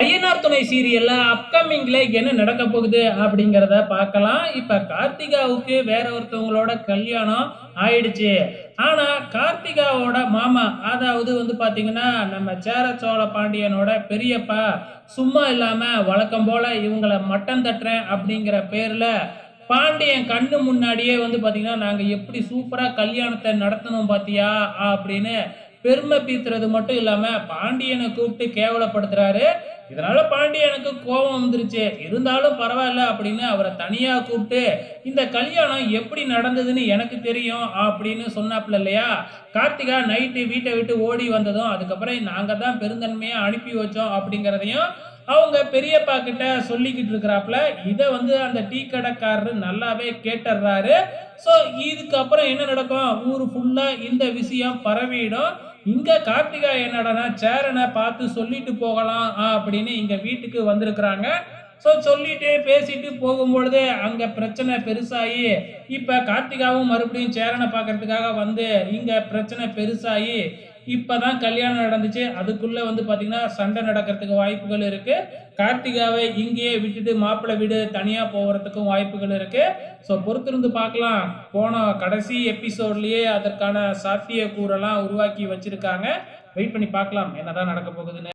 ஐயனார் துணை சீரியல்ல அப்கமிங்ல என்ன நடக்க போகுது அப்படிங்கிறத பார்க்கலாம். இப்ப கார்த்திகாவுக்கு வேற ஒருத்தவங்களோட கல்யாணம் ஆயிடுச்சு. ஆனா கார்த்திகாவோட மாமா அதாவது வந்து பாத்தீங்கன்னா நம்ம சேர சோழ பாண்டியனோட பெரியப்பா சும்மா இல்லாம வழக்கம் போல இவங்களை மட்டம் தட்டுறேன் அப்படிங்கிற பேர்ல பாண்டியன் கண்ணு முன்னாடியே வந்து பாத்தீங்கன்னா நாங்க எப்படி சூப்பரா கல்யாணத்தை நடத்தணும் பாத்தியா? அப்படின்னு பெருமை பீத்துறது மட்டும் இல்லாம பாண்டியனை கூப்பிட்டு கேவலப்படுத்துறாரு. இதனால பாண்டியனுக்கு கோபம் வந்துருச்சு. இருந்தாலும் பரவாயில்ல அப்படின்னு அவரை தனியா கூப்பிட்டு இந்த கல்யாணம் எப்படி நடந்ததுன்னு எனக்கு தெரியும் அப்படின்னு சொன்னாப்ல இல்லையா? கார்த்திகா நைட்டு வீட்டை விட்டு ஓடி வந்ததும் அதுக்கப்புறம் நாங்க தான் பெருந்தன்மையா அனுப்பி வச்சோம் அப்படிங்கிறதையும் அவங்க பெரியப்பா கிட்ட சொல்லிக்கிட்டு இருக்கிறாப்புல. இதை வந்து அந்த டீ கடைக்காரரு நல்லாவே கேட்டுடுறாரு ஸோ இதுக்கப்புறம் என்ன நடக்கும்? ஊர் ஃபுல்லாக இந்த விஷயம் பரவிடும். இங்கே கார்த்திகா என்னடனா சேரனை பார்த்து சொல்லிட்டு போகலாம் அப்படின்னு இங்கே வீட்டுக்கு வந்திருக்கிறாங்க. ஸோ சொல்லிட்டு பேசிட்டு போகும்பொழுதே அங்கே பிரச்சனை பெருசாகி இப்போ கார்த்திகாவும் மறுபடியும் சேரனை பார்க்கறதுக்காக வந்து இங்கே பிரச்சனை பெருசாகி இப்போ தான் கல்யாணம் நடந்துச்சு. அதுக்குள்ளே வந்து பார்த்திங்கன்னா சண்டை நடக்கிறதுக்கு வாய்ப்புகள் இருக்குது கார்த்திகாவை இங்கேயே விட்டுட்டு மாப்பிள்ளை வீடு தனியாக போகிறதுக்கும் வாய்ப்புகள் இருக்குது ஸோ பொறுத்திருந்து பார்க்கலாம். போன கடைசி எபிசோட்லேயே அதற்கான சாத்திய கூறெல்லாம் உருவாக்கி வச்சிருக்காங்க. வெயிட் பண்ணி பார்க்கலாம். என்னதான் நடக்க போகுதுன்னு.